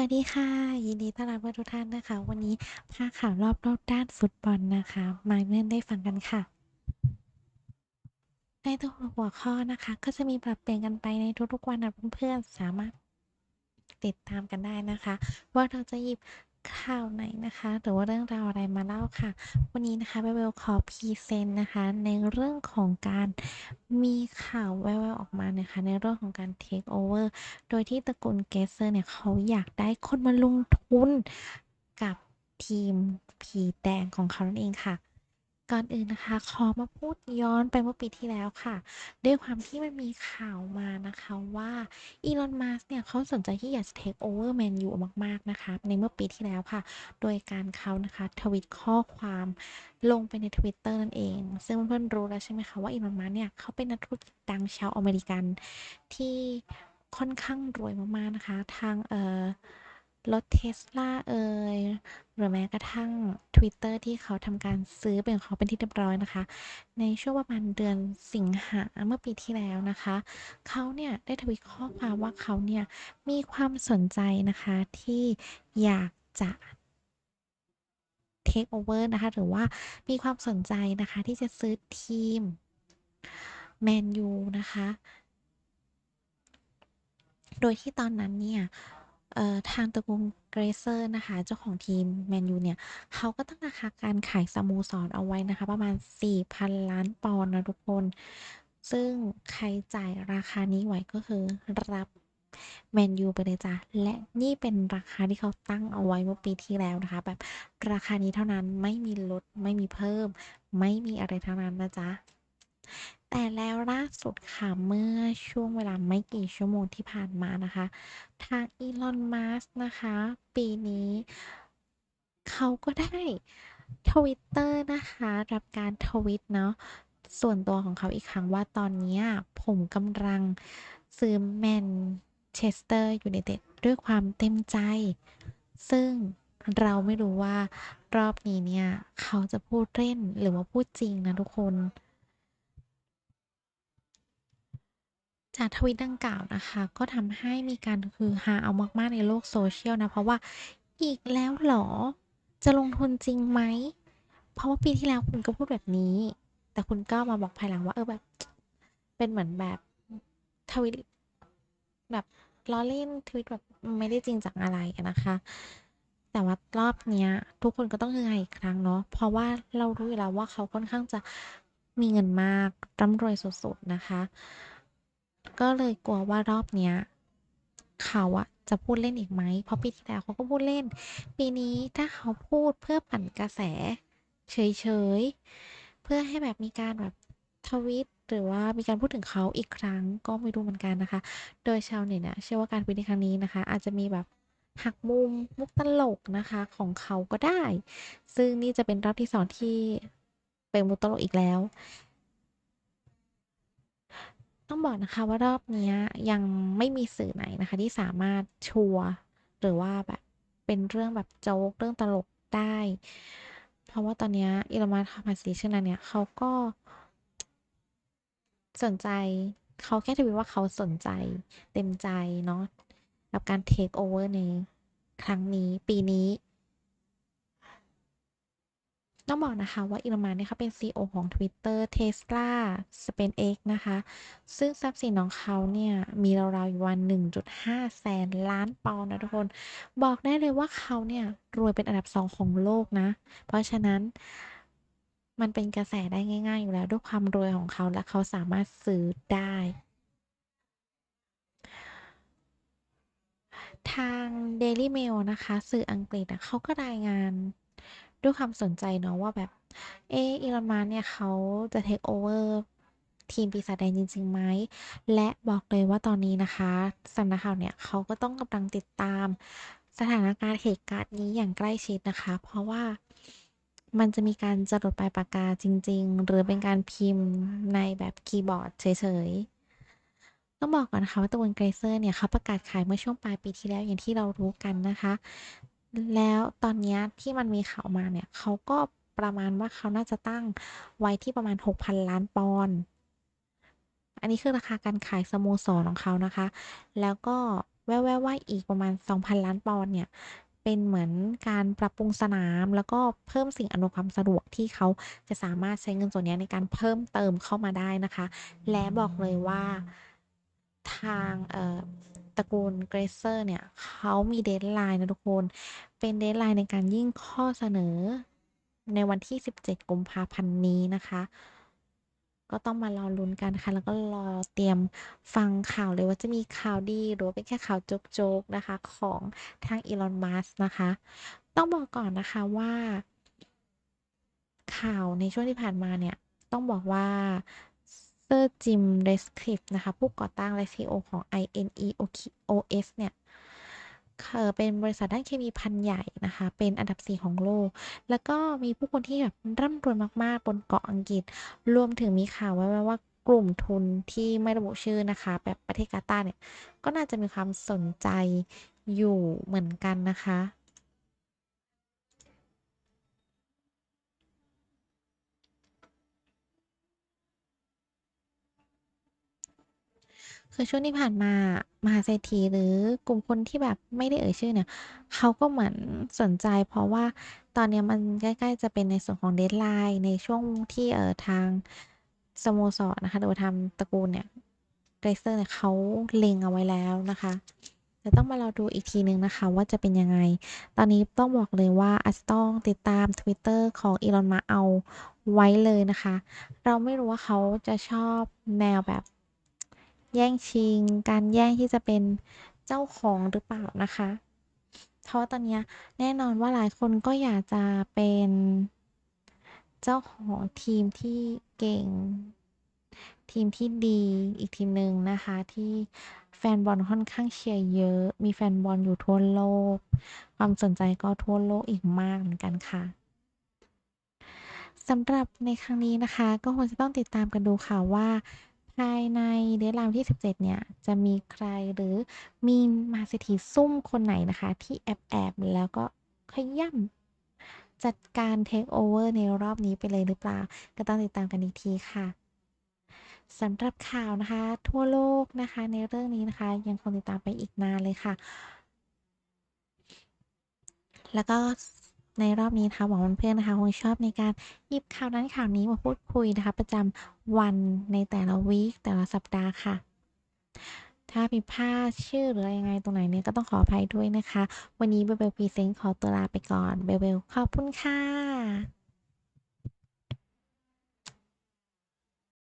วัสดีค่ะ ยินดีต้อนรับทุกท่านนะคะ วันนี้พาข่าวรอบรอบด้านฟุตบอลนะคะ มาเล่นได้ฟังกันค่ะ ในตัวหัวข้อนะคะ ก็จะมีปรับเปลี่ยนกันไปในทุกๆวันนะเพื่อนๆสามารถติดตามกันได้นะคะ ว่าเราจะหยิบ ข่าวไหนนะคะหรือว่าเรื่องราวอะไรมาเล่าค่ะ วันนี้นะคะเบลขอพรีเซนต์นะคะ ในเรื่องของการมีข่าวแววๆออกมานะคะ ในเรื่องของการเทคโอเวอร์โดยที่ตระกูลเกสเซอร์เนี่ยเขาอยากได้คนมาลงทุนกับทีมผีแดงของเขานั่นเองค่ะ ก่อนอื่นนะคะ ขอมาพูดย้อนไปเมื่อปีที่แล้วค่ะ ด้วยความที่มันมีข่าวมานะคะว่าอีลอน มัสเนี่ยเขาสนใจที่อยากจะเทคโอเวอร์แมนยูมากๆนะคะ ในเมื่อปีที่แล้วค่ะ โดยการเขานะคะทวิตข้อความลงไปใน Twitter นั่นเอง ซึ่งเพื่อนๆรู้แล้วใช่ไหมคะว่าอีลอน มัสเนี่ยเขาเป็นนักธุรกิจดังชาวอเมริกันที่ค่อนข้างรวยมากๆนะคะ ทางเอ่อ รถเทสลาเอ่ยหรือแม้กระทั่ง Twitter ที่เขาทำการซื้อเป็นของเขาเป็นที่เรียบร้อยนะคะ ในช่วงประมาณเดือนสิงหาเมื่อปีที่แล้วนะคะ เขาเนี่ยได้ทวิตข้อความว่าเขาเนี่ยมีความสนใจนะคะที่อยากจะ take over นะคะ หรือว่ามีความสนใจนะคะที่จะซื้อทีมแมนยูนะคะ โดยที่ตอนนั้นเนี่ย ทางตระกูลเกรเซอร์นะคะ เจ้าของทีมแมนยูเนี่ยเขาก็ตั้งราคาการขายสโมสรเอาไว้นะคะ ประมาณ 4,000 ล้านปอนด์นะทุกคน ซึ่งใครจ่ายราคานี้ไหวก็คือรับแมนยูไปเลยจ้ะและนี่เป็นราคาที่เขาตั้งเอาไว้เมื่อปีที่แล้วนะคะ แบบราคานี้เท่านั้นไม่มีลดไม่มีเพิ่ม ไม่มีอะไรทั้งนั้นนะจ๊ะ แต่แล้วล่าสุดค่ะ เมื่อช่วงเวลาไม่กี่ชั่วโมงที่ผ่านมานะคะ ทางอีลอนมัสนะคะ ปีนี้เขาก็ได้ทวิตเตอร์นะคะ รับการทวิตเนาะส่วนตัวของเขาอีกครั้งว่าตอนนี้ผมกำลังซื้อแมนเชสเตอร์ยูไนเต็ดด้วยความเต็มใจ ซึ่งเราไม่รู้ว่ารอบนี้เนี่ย เขาจะพูดเล่นหรือว่าพูดจริงนะทุกคน จากทวิตดังกล่าวนะคะ ก็ทำให้มีการคือฮาเอามาก ๆ ในโลกโซเชียลนะ เพราะว่าอีกแล้วเหรอ จะลงทุนจริงไหม เพราะว่าปีที่แล้วคุณก็พูดแบบนี้ แต่คุณก็มาบอกภายหลังว่าเออแบบ เป็นเหมือนแบบทวิตแบบล้อเล่นทวิตแบบไม่ได้จริงจังอะไรนะคะ แต่ว่ารอบเนี้ย ทุกคนก็ต้องฮือฮอีกครั้งเนาะ เพราะว่าเรารู้อยู่แล้วว่าเขาค่อนข้างจะมีเงินมากร่ำรวยสุดๆนะคะ ก็เลยกลัวว่ารอบเนี้ยเขาอะจะพูดเล่นอีกไหม เพราะปีที่แล้วเขาก็พูดเล่น ปีนี้ถ้าเขาพูดเพื่อปั่นกระแส เฉยๆ เพื่อให้แบบมีการแบบทวิตหรือว่ามีการพูดถึงเขาอีกครั้งก็ไม่รู้เหมือนกันนะคะ โดยชาวเน็ตเนี่ยเชื่อว่าการทวิตในครั้งนี้นะคะ อาจจะมีแบบหักมุมมุกตลกนะคะของเขาก็ได้ ซึ่งนี่จะเป็นรอบที่สองที่เป็นมุกตลกอีกแล้ว ต้องบอกนะคะว่ารอบนี้ยังไม่มีสื่อไหนนะคะ ที่สามารถชัวร์หรือว่าแบบเป็นเรื่องแบบโจ๊กเรื่องตลกได้ เพราะว่าตอนนี้อีลมัสก์มาซีชื่อนั้นเนี่ยเขาก็ สนใจเขาแค่ทวิตว่าเขาสนใจเต็มใจเนาะกับการเทคโอเวอร์ในครั้งนี้ปีนี้ ต้องบอกนะคะว่าอีลมัสก์เนี่ยเขาเป็น CEO ของ Twitter Tesla SpaceX นะคะ ซึ่งทรัพย์สินของเขาเนี่ย มีราวๆอยู่วัน 1.5 แสนล้านปอนด์นะทุกคน บอกได้เลยว่าเขาเนี่ย รวยเป็นอันดับสองของโลกนะ เพราะฉะนั้นมันเป็นกระแสได้ง่าย ๆ อยู่แล้วด้วยความรวยของเขาและเขาสามารถซื้อได้ทาง Daily Mail นะคะ สื่ออังกฤษเขาก็รายงาน ด้วยความสนใจเนาะว่าแบบ เอออีลอนมัสเนี่ยเขาจะเทคโอเวอร์ทีมปีศาจแดงจริงๆไหม และบอกเลยว่าตอนนี้นะคะสำนักข่าวเนี่ยเขาก็ต้องกำลังติดตาม สถานการณ์เหตุการณ์นี้อย่างใกล้ชิดนะคะ เพราะว่ามันจะมีการจรดปลายปากกาจริง ๆ หรือเป็นการพิมพ์ในแบบคีย์บอร์ดเฉยๆ ต้องบอกก่อนนะคะว่าตระกูลเกรเซอร์เนี่ยเขาประกาศขายเมื่อช่วงปลายปีที่แล้วอย่างที่เรารู้กันนะคะ แล้วตอนนี้ที่มันมีข่าวมาเนี่ยเขาก็ประมาณว่าเขาน่าจะตั้งไว้ที่ประมาณ 6,000 ล้านปอนด์อันนี้คือราคาการขายสโมสรของเขานะคะ แล้วก็แว่วๆว่าอีกประมาณ 2,000 ล้านปอนด์เนี่ยเป็นเหมือนการปรับปรุงสนาม แล้วก็เพิ่มสิ่งอำนวยความสะดวกที่เขาจะสามารถใช้เงินส่วนนี้ในการเพิ่มเติมเข้ามาได้นะคะ และบอกเลยว่าทางเอ่อ ตระกูล Glazer เนี่ยเขามี deadline นะทุกคน เป็น deadline ในการยื่นข้อเสนอ ในวันที่ 17 กุมภาพันธ์นี้นะคะ ก็ต้องมารอลุ้นกันค่ะ แล้วก็รอเตรียมฟังข่าวเลยว่าจะมีข่าวดีหรือว่าเป็นแค่ข่าวโจ๊กๆนะคะ ของทาง Elon Musk นะคะ ต้องบอกก่อนนะคะว่า ข่าวในช่วงที่ผ่านมาเนี่ย ต้องบอกว่า Sir Jim Ratcliffe นะคะ ผู้ก่อตั้งและ CEO ของ INEOS เนี่ยเอ่อเป็นบริษัทด้านเคมีพันใหญ่นะคะ เป็นอันดับ 4 ของโลก แล้วก็มีผู้คนที่แบบร่ำรวยมากๆ บนเกาะอังกฤษ รวมถึงมีข่าวแว่วๆว่ากลุ่มทุนที่ไม่ระบุชื่อนะคะ แบบประเทศกาตาร์เนี่ย ก็น่าจะมีความสนใจอยู่เหมือนกันนะคะ คือช่วงที่ผ่านมามหาเศรษฐีหรือกลุ่มคนที่แบบไม่ได้เอ่ยชื่อเนี่ยเขาก็เหมือนสนใจเพราะว่าตอนนี้มันใกล้ๆจะเป็นในส่วนของ deadline ในช่วงที่เอ่อทางสโมสรนะคะหรือว่าทางตระกูลเนี่ย Glazer เนี่ยเขาเล็งเอาไว้แล้วนะคะแต่ต้องมาเรอดูอีกทีหนึ่งนะคะ ว่าจะเป็นยังไง ตอนนี้ต้องบอกเลยว่าอาจจะต้องติดตาม Twitter ของ Elon Musk เอาไว้เลยนะคะ เราไม่รู้ว่าเขาจะชอบแนวแบบ แย่งชิง การแย่งที่จะเป็นเจ้าของหรือเปล่านะคะเพราะตอนนี้แน่นอนว่าหลายคนก็อยากจะเป็นเจ้าของทีมที่เก่ง ทีมที่ดีอีกทีมหนึ่งนะคะ ที่แฟนบอลค่อนข้างเชียร์เยอะ มีแฟนบอลอยู่ทั่วโลก ความสนใจก็ทั่วโลกอีกมากเหมือนกันค่ะสำหรับในครั้งนี้นะคะ ก็คงจะต้องติดตามกันดูค่ะว่า ภายใน deadline วันที่ 17 เนี่ย จะมีใครหรือมีมาเศรษฐีซุ่มคนไหนนะคะ ที่แอบๆแล้วก็ขย้ำจัดการเทกโอเวอร์ในรอบนี้ไปเลยหรือเปล่า ก็ต้องติดตามกันอีกทีค่ะสำหรับข่าวนะคะ ทั่วโลกนะคะ ในเรื่องนี้นะคะ ยังคงติดตามไปอีกนานเลยค่ะ แล้วก็ ในรอบนี้นะคะหวังว่าเพื่อนๆนะคะคงชอบในการหยิบข่าวนั้นข่าวนี้มาพูดคุยนะคะ ประจำวันในแต่ละวีคแต่ละสัปดาห์ค่ะ ถ้าผิดพลาดชื่อหรืออะไรยังไงตรงไหนเนี่ยก็ต้องขออภัยด้วยนะคะ วันนี้เบลเบลพรีเซนต์ขอตัวลาไปก่อนเบลเบลขอบคุณค่ะ